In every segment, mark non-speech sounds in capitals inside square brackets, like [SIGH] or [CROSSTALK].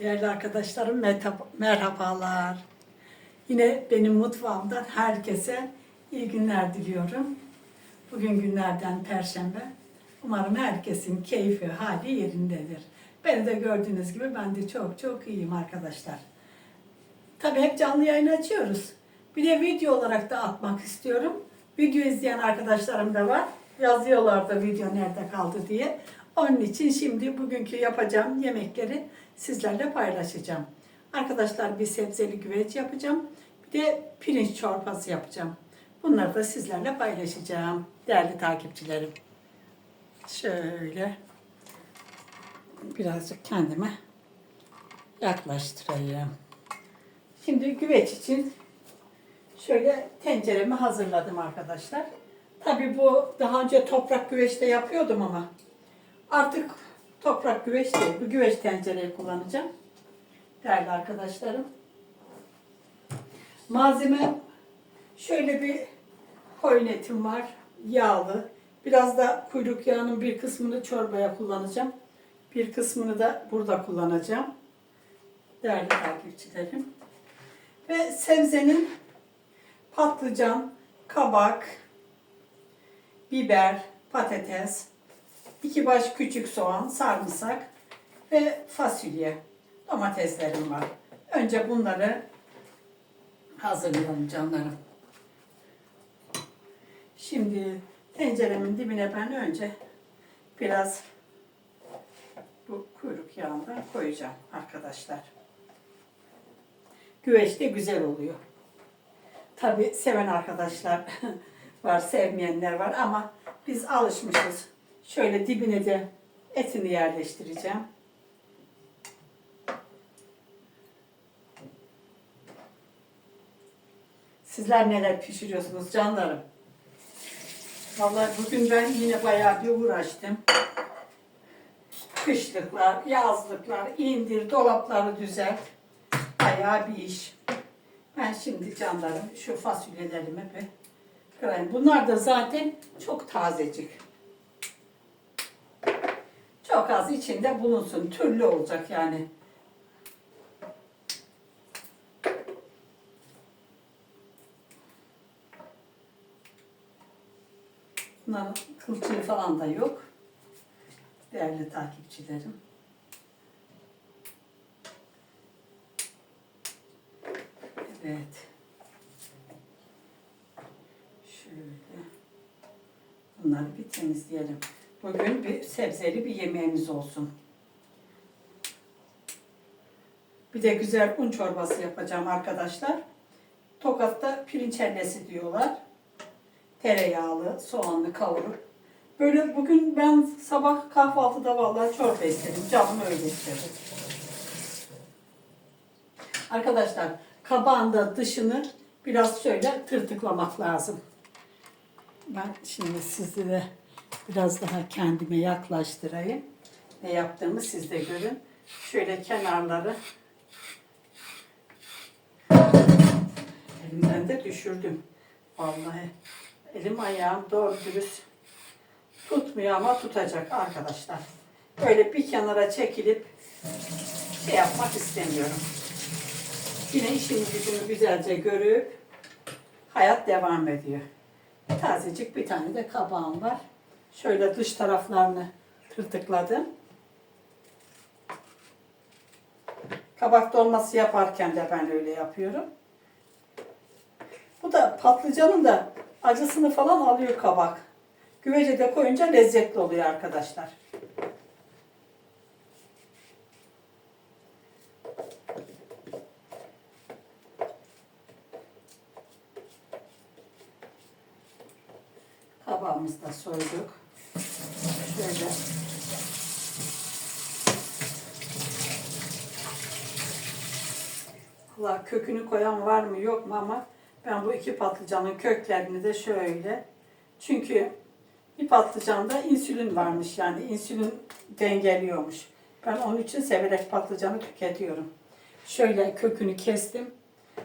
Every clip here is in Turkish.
Değerli arkadaşlarım merhaba- merhabalar. Yine benim mutfağımdan herkese iyi günler diliyorum. Bugün günlerden Perşembe. Umarım herkesin keyfi, hali yerindedir. Beni de gördüğünüz gibi ben de çok çok iyiyim arkadaşlar. Tabii hep canlı yayın açıyoruz. Bir de video olarak da atmak istiyorum. Video izleyen arkadaşlarım da var. Yazıyorlar da video nerede kaldı diye. Onun için şimdi bugünkü yapacağım yemekleri sizlerle paylaşacağım. Arkadaşlar bir sebzeli güveç yapacağım. Bir de pirinç çorbası yapacağım. Bunları da sizlerle paylaşacağım değerli takipçilerim. Şöyle birazcık kendime yaklaştırayım. Şimdi güveç için şöyle tenceremi hazırladım arkadaşlar. Tabi bu daha önce toprak güveçte yapıyordum ama artık toprak güveç değil. Bu güveç tencereyi kullanacağım. Değerli arkadaşlarım. Malzeme şöyle bir koyun var. Yağlı. Biraz da kuyruk yağının bir kısmını çorbaya kullanacağım. Bir kısmını da burada kullanacağım. Değerli takipçilerim. Ve sebzenin patlıcan, kabak, biber, patates, iki baş küçük soğan, sarımsak ve fasulye, domateslerim var. Önce bunları hazırlayalım canlarım. Şimdi tenceremin dibine ben önce biraz bu kuyruk yağından koyacağım arkadaşlar. Güveç de güzel oluyor. Tabi seven arkadaşlar [LAUGHS] var, sevmeyenler var ama biz alışmışız. Şöyle dibine de etini yerleştireceğim. Sizler neler pişiriyorsunuz canlarım? Vallahi bugün ben yine bayağı bir uğraştım. Kışlıklar, yazlıklar, indir, dolapları düzelt. Bayağı bir iş. Ben şimdi canlarım şu fasulyelerimi bir kırayım. Bunlar da zaten çok tazecik. Çok az içinde bulunsun. Türlü olacak yani. Bunların kılçığı falan da yok. Değerli takipçilerim. Evet. Şöyle. Bunları bir temizleyelim. Bugün bir sebzeli bir yemeğimiz olsun. Bir de güzel un çorbası yapacağım arkadaşlar. Tokat'ta pirinç hellesi diyorlar. Tereyağlı, soğanlı kavurup. Böyle bugün ben sabah kahvaltıda vallahi çorba istedim. Canım öyle istedi. Arkadaşlar kabağın da dışını biraz şöyle tırtıklamak lazım. Ben şimdi sizlere biraz daha kendime yaklaştırayım. Ne yaptığımı siz de görün. Şöyle kenarları elimden de düşürdüm. Vallahi elim ayağım doğru dürüst tutmuyor ama tutacak arkadaşlar. Böyle bir kenara çekilip şey yapmak istemiyorum. Yine işin gücünü güzelce görüp hayat devam ediyor. Tazecik bir tane de kabağım var. Şöyle dış taraflarını tırtıkladım. Kabak dolması yaparken de ben öyle yapıyorum. Bu da patlıcanın da acısını falan alıyor kabak. Güvece de koyunca lezzetli oluyor arkadaşlar. Kabağımızı da soyduk. Şöyle. Allah kökünü koyan var mı yok mu ama ben bu iki patlıcanın köklerini de şöyle. Çünkü bir patlıcanda insülin varmış yani insülin dengeliyormuş. Ben onun için severek patlıcanı tüketiyorum. Şöyle kökünü kestim.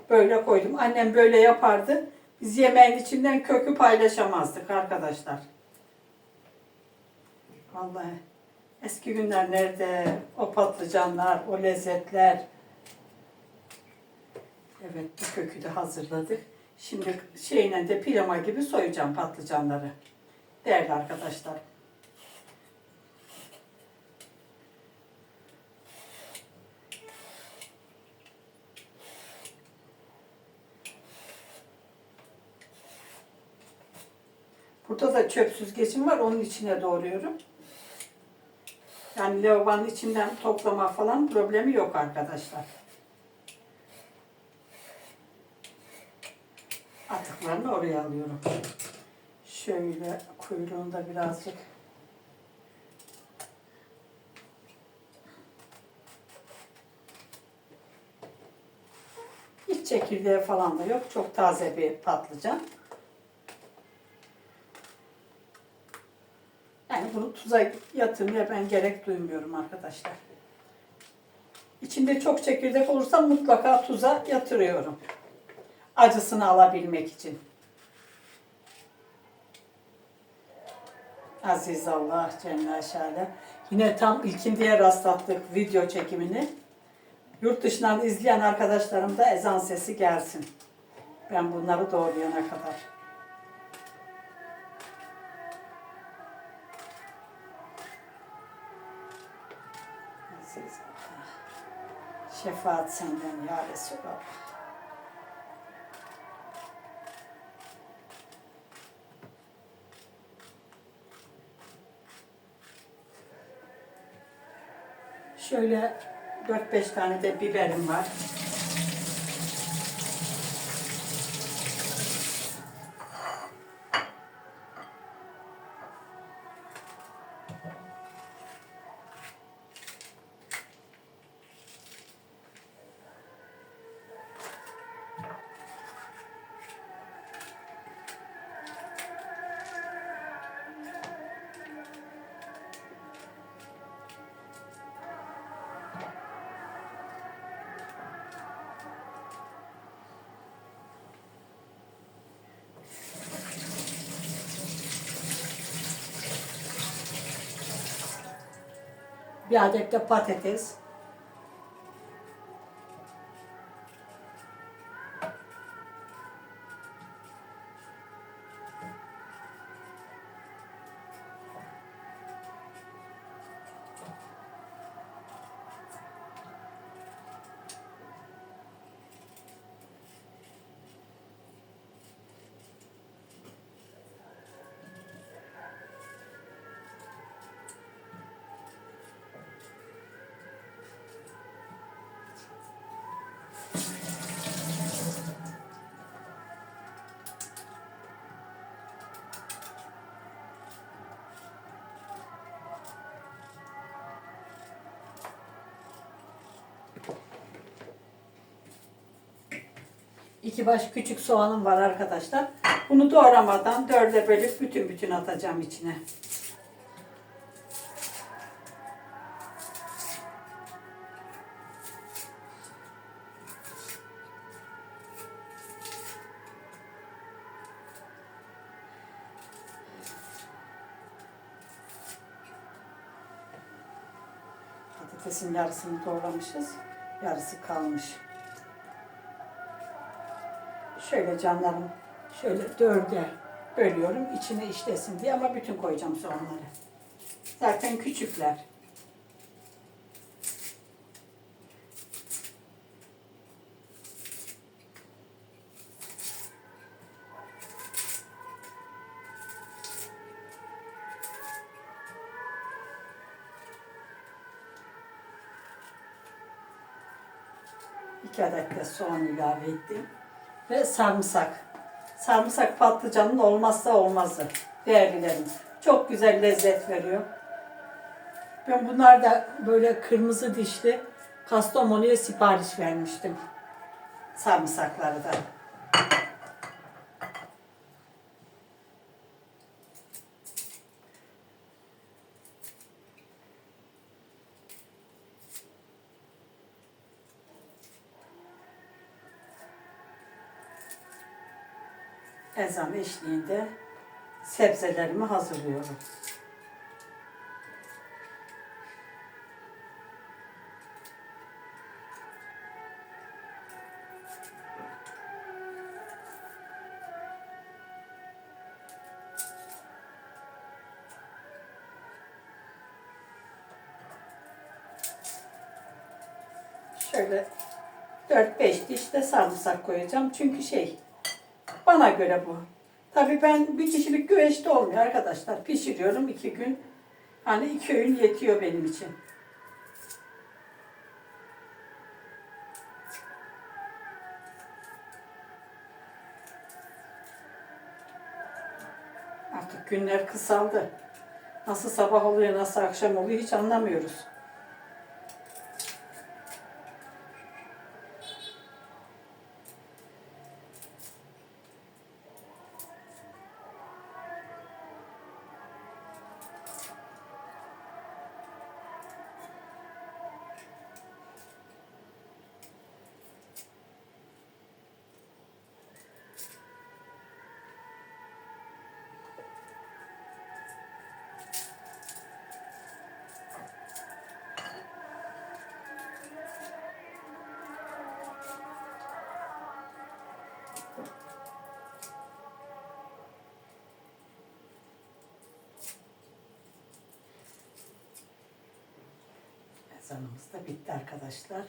Böyle koydum. Annem böyle yapardı. Biz yemeğin içinden kökü paylaşamazdık arkadaşlar. Vallahi Eski günler nerede? O patlıcanlar, o lezzetler. Evet, bu kökü de hazırladık. Şimdi şeyle de pilama gibi soyacağım patlıcanları. Değerli arkadaşlar. Burada da çöp süzgecim var. Onun içine doğruyorum. Yani lavabonun içinden toplama falan problemi yok arkadaşlar. Atıklarını oraya alıyorum. Şöyle kuyruğunda birazcık hiç çekirdeği falan da yok. Çok taze bir patlıcan. Yani bunu tuza yatırmaya ben gerek duymuyorum arkadaşlar. İçinde çok çekirdek olursa mutlaka tuza yatırıyorum. Acısını alabilmek için. Aziz Allah Celle Şale. Yine tam ilkindiye rastlattık video çekimini. Yurt dışından izleyen arkadaşlarım da ezan sesi gelsin. Ben bunları doğrayana kadar. Aziz Allah. Şefaat senden ya Resulallah. Şöyle 4-5 tane de biberim var. Bir adet de İki baş küçük soğanım var arkadaşlar. Bunu doğramadan dörde bölüp bütün bütün atacağım içine. Patatesin yarısını doğramışız. Yarısı kalmış. Şöyle canlarım şöyle dörde bölüyorum içine işlesin diye ama bütün koyacağım soğanları. Zaten küçükler. İki adet de soğan ilave ettim. Ve sarımsak. Sarımsak patlıcanın olmazsa olmazı. Değerlilerim. Çok güzel lezzet veriyor. Ben bunlar da böyle kırmızı dişli Kastamonu'ya sipariş vermiştim. Sarımsakları da. ezanı eşliğinde sebzelerimi hazırlıyorum. Şöyle 4-5 diş de sarımsak koyacağım. Çünkü şey bana göre bu. Tabii ben bir kişilik güveçte olmuyor arkadaşlar. Pişiriyorum iki gün. Hani iki öğün yetiyor benim için. Artık günler kısaldı. Nasıl sabah oluyor, nasıl akşam oluyor hiç anlamıyoruz. Ezanımız da bitti arkadaşlar.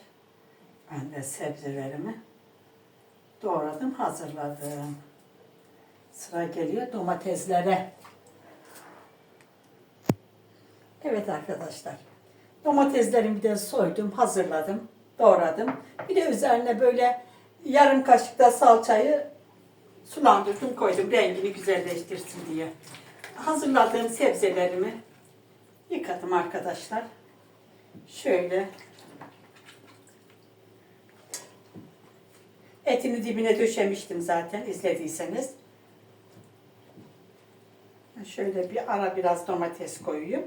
Ben de sebzelerimi doğradım, hazırladım. Sıra geliyor domateslere. Evet arkadaşlar. Domateslerimi de soydum, hazırladım, doğradım. Bir de üzerine böyle yarım kaşık da salçayı sulandırdım, koydum rengini güzelleştirsin diye. Hazırladığım sebzelerimi yıkadım arkadaşlar. Şöyle etini dibine döşemiştim zaten izlediyseniz. Şöyle bir ara biraz domates koyayım.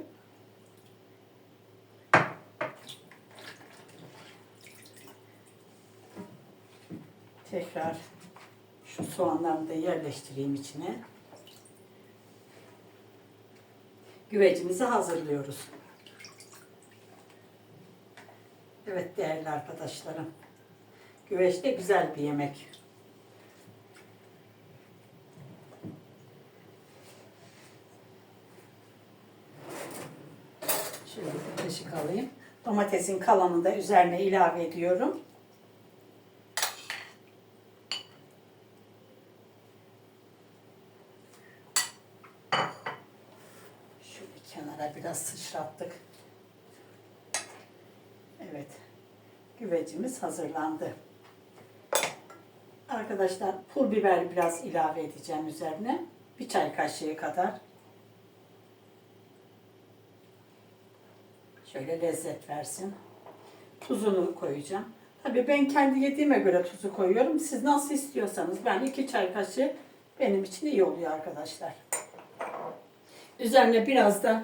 Tekrar şu soğanlarını da yerleştireyim içine. Güvecimizi hazırlıyoruz. Evet değerli arkadaşlarım. Güveç de güzel bir yemek. Şöyle bir kaşık alayım. Domatesin kalanını da üzerine ilave ediyorum. Şöyle kenara biraz sıçrattık. Evet. Güvecimiz hazırlandı. Arkadaşlar pul biber biraz ilave edeceğim üzerine. Bir çay kaşığı kadar. Şöyle lezzet versin. Tuzunu koyacağım. Tabii ben kendi yediğime göre tuzu koyuyorum. Siz nasıl istiyorsanız ben iki çay kaşığı benim için iyi oluyor arkadaşlar. Üzerine biraz da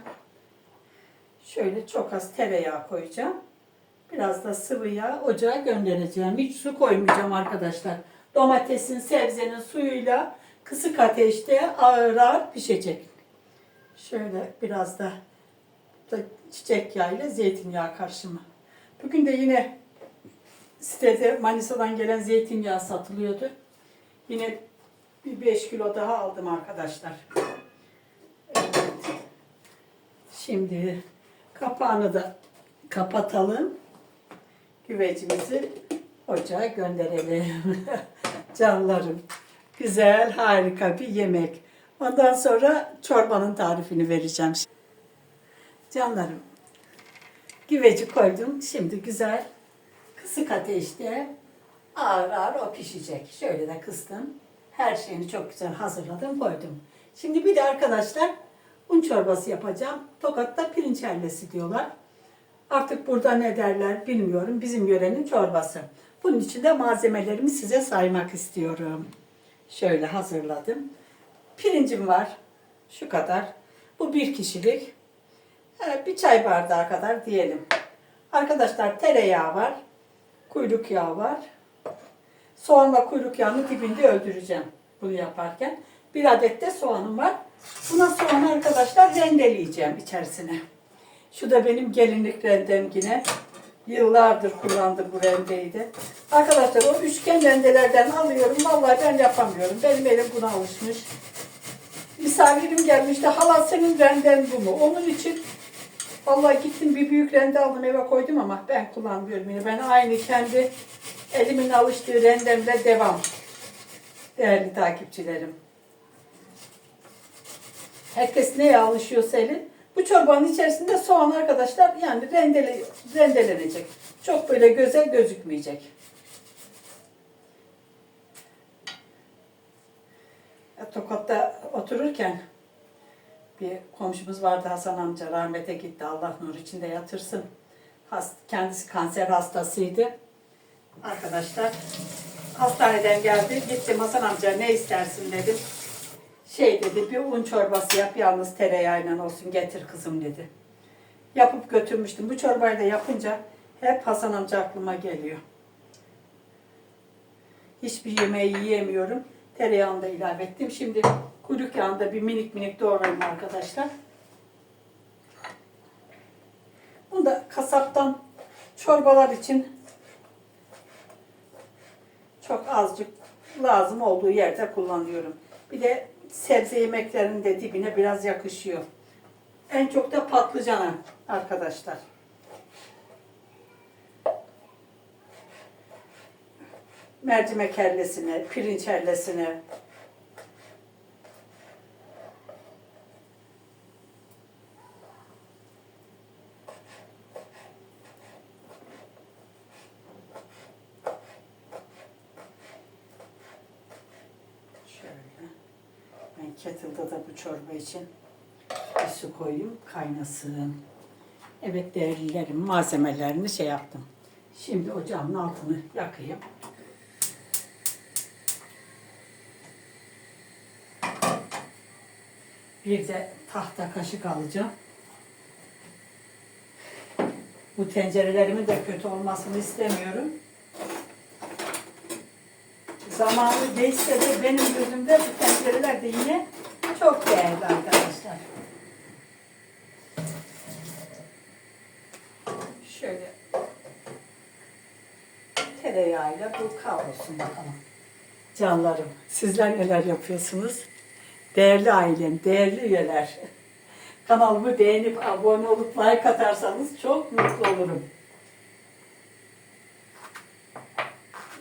şöyle çok az tereyağı koyacağım. Biraz da sıvı yağ ocağa göndereceğim. Hiç su koymayacağım arkadaşlar. Domatesin, sebzenin suyuyla kısık ateşte ağır ağır pişecek. Şöyle biraz da, da çiçek yağı ile zeytinyağı karışımı. Bugün de yine sitede Manisa'dan gelen zeytinyağı satılıyordu. Yine bir 5 kilo daha aldım arkadaşlar. Evet. Şimdi kapağını da kapatalım. Güvecimizi ocağa gönderelim. [LAUGHS] Canlarım. Güzel, harika bir yemek. Ondan sonra çorbanın tarifini vereceğim. Canlarım. Güveci koydum. Şimdi güzel kısık ateşte ağır ağır o pişecek. Şöyle de kıstım. Her şeyini çok güzel hazırladım, koydum. Şimdi bir de arkadaşlar un çorbası yapacağım. Tokat'ta pirinç helvesi diyorlar. Artık burada ne derler bilmiyorum. Bizim yörenin çorbası. Bunun için de malzemelerimi size saymak istiyorum. Şöyle hazırladım. Pirincim var. Şu kadar. Bu bir kişilik. Evet, bir çay bardağı kadar diyelim. Arkadaşlar tereyağı var. Kuyruk yağı var. Soğanla kuyruk yağını dibinde öldüreceğim bunu yaparken. Bir adet de soğanım var. Buna soğanı arkadaşlar rendeleyeceğim içerisine. Şu da benim gelinlik rendem yine. Yıllardır kullandım bu rendeyi de. Arkadaşlar o üçgen rendelerden alıyorum. Vallahi ben yapamıyorum. Benim elim buna alışmış. Misafirim gelmişti. Hala senin renden bu mu? Onun için Vallahi gittim bir büyük rende aldım eve koydum ama ben kullanmıyorum yine. Ben aynı kendi elimin alıştığı rendemle devam. Değerli takipçilerim. Herkes neye alışıyorsa eli. Bu çorbanın içerisinde soğan arkadaşlar yani rendele, rendelenecek. Çok böyle göze gözükmeyecek. Tokat'ta otururken bir komşumuz vardı Hasan amca rahmete gitti. Allah nur içinde yatırsın. Hast, kendisi kanser hastasıydı. Arkadaşlar hastaneden geldi. Gittim Hasan amca ne istersin dedim. Şey dedi bir un çorbası yap yalnız tereyağıyla olsun getir kızım dedi. Yapıp götürmüştüm. Bu çorbayı da yapınca hep Hasan amca aklıma geliyor. Hiçbir yemeği yiyemiyorum. Tereyağını da ilave ettim. Şimdi kuyruk yağını da bir minik minik doğrayayım arkadaşlar. Bunu da kasaptan çorbalar için çok azıcık lazım olduğu yerde kullanıyorum. Bir de sebze yemeklerinin de dibine biraz yakışıyor. En çok da patlıcana arkadaşlar. Mercimek hellesine, pirinç hellesine, Şöyle. Ben kettle'da da bu çorba için bir su koyayım, kaynasın. Evet değerlilerim malzemelerini şey yaptım. Şimdi ocağın altını yakayım. Bir de tahta kaşık alacağım. Bu tencerelerimin de kötü olmasını istemiyorum. Zamanı geçse de benim gözümde bu tencereler de yine çok değerli arkadaşlar. Şöyle tereyağıyla bu kavrulsun bakalım. Canlarım, sizler neler yapıyorsunuz? Değerli ailem, değerli üyeler. Kanalımı beğenip abone olup like atarsanız çok mutlu olurum.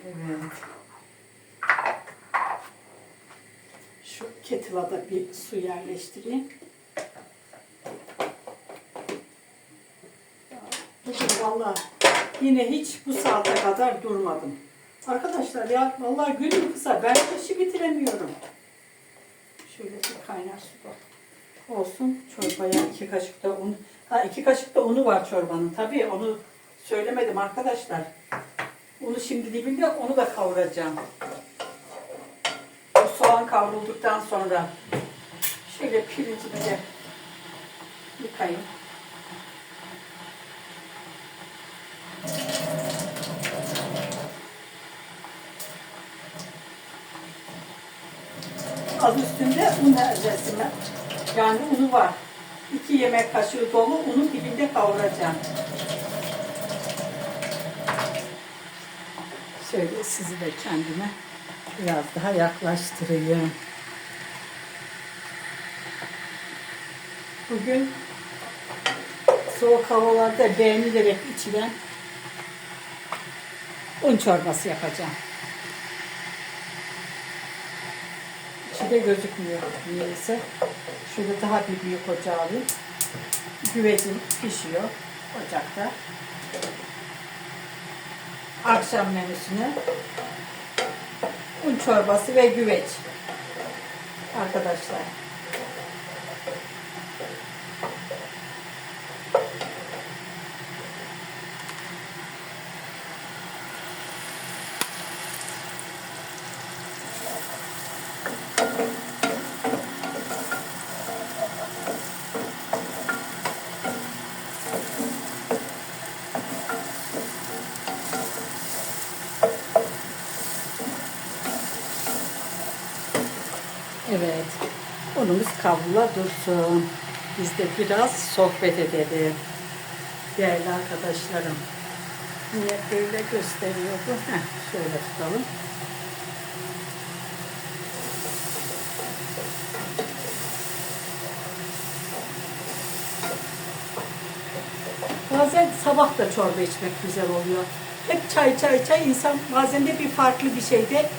Evet. Şu kettle'a bir su yerleştireyim. Bugün valla yine hiç bu saate kadar durmadım. Arkadaşlar ya vallahi günüm kısa. Ben işi bitiremiyorum. Şöyle bir kaynar su da olsun. Çorbaya iki kaşık da un. Ha iki kaşık da unu var çorbanın. Tabii onu söylemedim arkadaşlar. Unu şimdi dibinde onu da kavuracağım. Soğan kavrulduktan sonra şöyle pirincimi de yıkayayım. Az üstünde un ezmesine. Yani unu var. İki yemek kaşığı dolu unun dibinde kavuracağım. Şöyle sizi de kendime biraz daha yaklaştırayım. Bugün soğuk havalarda beğenilerek içilen un çorbası yapacağım. İçi gözükmüyor niyeyse. Şöyle daha bir büyük ocağı alayım. Güvecim pişiyor ocakta. Akşam menüsüne un çorbası ve güveç. Arkadaşlar. Evet. Unumuz kavrula dursun. Biz de biraz sohbet edelim. Değerli arkadaşlarım. Niye böyle gösteriyordu? Heh, şöyle tutalım. sabah da çorba içmek güzel oluyor. Hep çay çay çay insan bazen de bir farklı bir şey de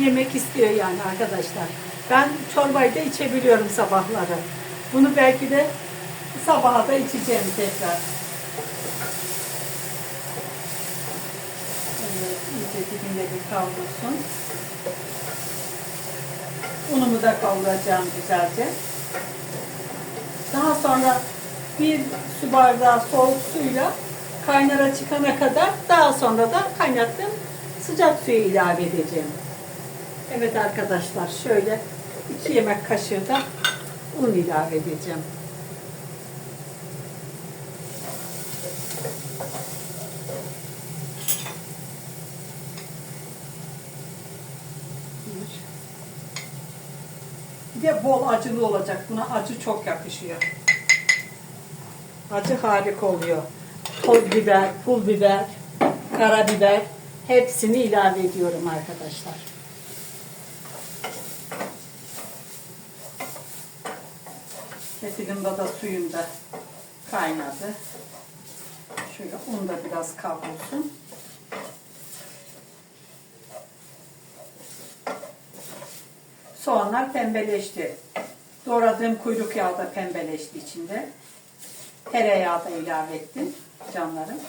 yemek istiyor yani arkadaşlar. Ben çorbayı da içebiliyorum sabahları. Bunu belki de sabaha da içeceğim tekrar. Evet, iyice dibinde bir kavrulsun. Unumu da kavuracağım güzelce. Daha sonra bir su bardağı soğuk suyla kaynara çıkana kadar daha sonra da kaynattığım sıcak suyu ilave edeceğim. Evet arkadaşlar şöyle iki yemek kaşığı da un ilave edeceğim. Bir de bol acılı olacak. Buna acı çok yakışıyor. Acı harika oluyor. Toz biber, pul biber, karabiber hepsini ilave ediyorum arkadaşlar. Ketilimde da suyum da kaynadı. Şöyle un da biraz kavrulsun. Soğanlar pembeleşti. Doğradığım kuyruk yağı da pembeleşti içinde. Tereyağı da ilave ettim canlarım.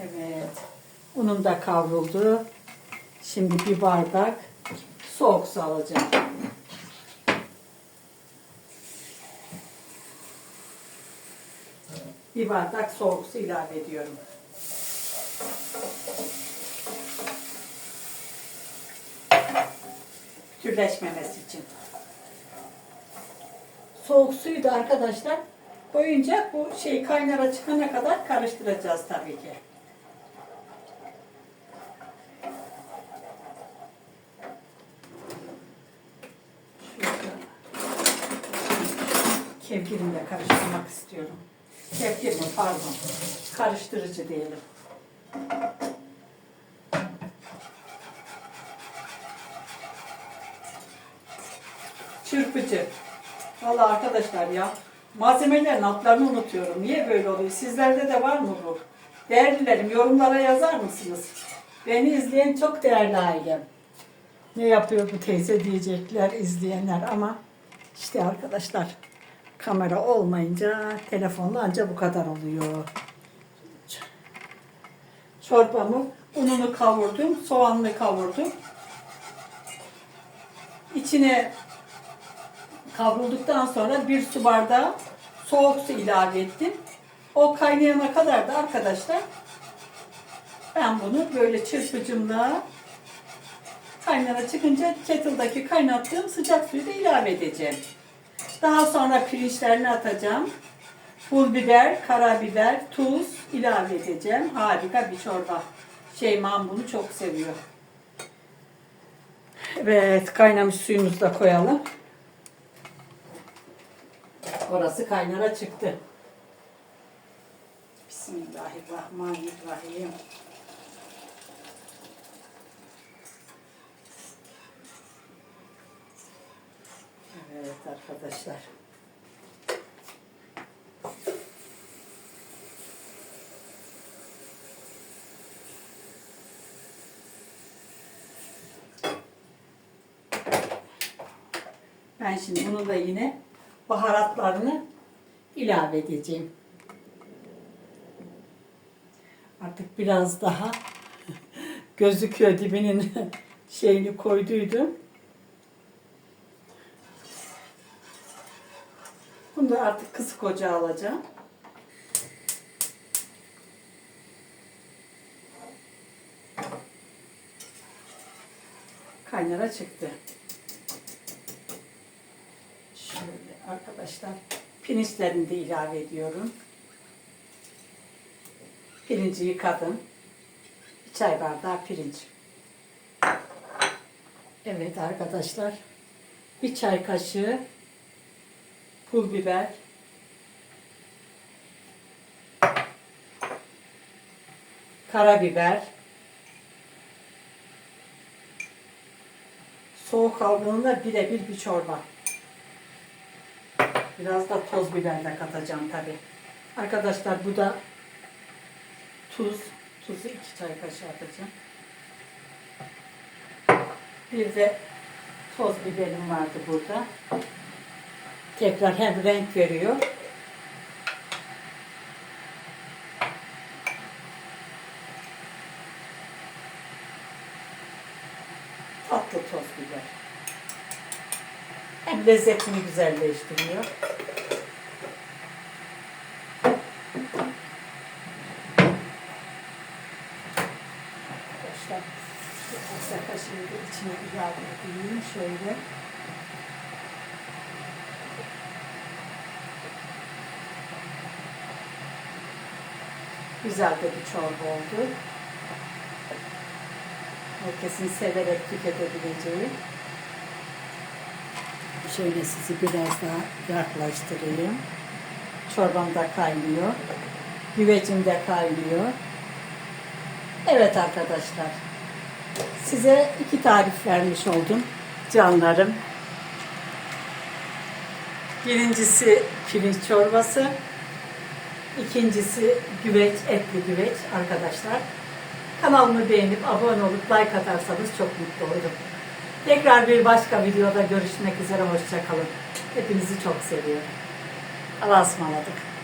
Evet. Unum da kavruldu. Şimdi bir bardak soğuk su alacağım. Bir bardak soğuk su ilave ediyorum. Türleşmemesi için. Soğuk suyu da arkadaşlar koyunca bu şey kaynara çıkana kadar karıştıracağız tabii ki. Kevgirimle karıştırmak istiyorum. Kevgir mi pardon. Karıştırıcı diyelim. Çırpıcı. Vallahi arkadaşlar ya malzemelerin adlarını unutuyorum. Niye böyle oluyor? Sizlerde de var mı bu? Değerlilerim yorumlara yazar mısınız? Beni izleyen çok değerli ailem. Ne yapıyor bu teyze diyecekler izleyenler ama işte arkadaşlar kamera olmayınca telefonla anca bu kadar oluyor. Çorbamı ununu kavurdum, soğanını kavurdum. İçine kavrulduktan sonra bir su bardağı soğuk su ilave ettim. O kaynayana kadar da arkadaşlar ben bunu böyle çırpıcımla kaynana çıkınca kettle'daki kaynattığım sıcak suyu da ilave edeceğim. Daha sonra pirinçlerini atacağım. Pul biber, karabiber, tuz ilave edeceğim. Harika bir çorba. Şeyman bunu çok seviyor. Evet, kaynamış suyumuzu da koyalım. Orası kaynara çıktı. Bismillahirrahmanirrahim. Evet arkadaşlar. Ben şimdi bunu da yine baharatlarını ilave edeceğim. Artık biraz daha [LAUGHS] gözüküyor dibinin [LAUGHS] şeyini koyduydum. Bunu da artık kısık ocağa alacağım. Kaynara çıktı. Şöyle arkadaşlar pirinçlerini de ilave ediyorum. Pirinci yıkadım. Bir çay bardağı pirinç. Evet arkadaşlar. Bir çay kaşığı pul biber. Karabiber. Soğuk aldığında birebir bir çorba. Biraz da toz biber de katacağım tabi. Arkadaşlar bu da tuz. Tuzu iki çay kaşığı atacağım. Bir de toz biberim vardı burada. Tekrar hem renk veriyor. Tatlı toz biber. Hem lezzetini güzelleştiriyor. Arkadaşlar şu pasta kaşığı da içine ilave edeyim şöyle. Güzel de bir çorba oldu. Herkesin severek tüketebileceği. Şöyle sizi biraz daha yaklaştırayım. Çorbam da kaynıyor. Güvecim de kaynıyor. Evet arkadaşlar. Size iki tarif vermiş oldum. Canlarım. Birincisi pirinç çorbası. İkincisi güveç, etli güveç arkadaşlar. Kanalımı beğenip abone olup like atarsanız çok mutlu olurum. Tekrar bir başka videoda görüşmek üzere. Hoşçakalın. Hepinizi çok seviyorum. Allah'a ısmarladık.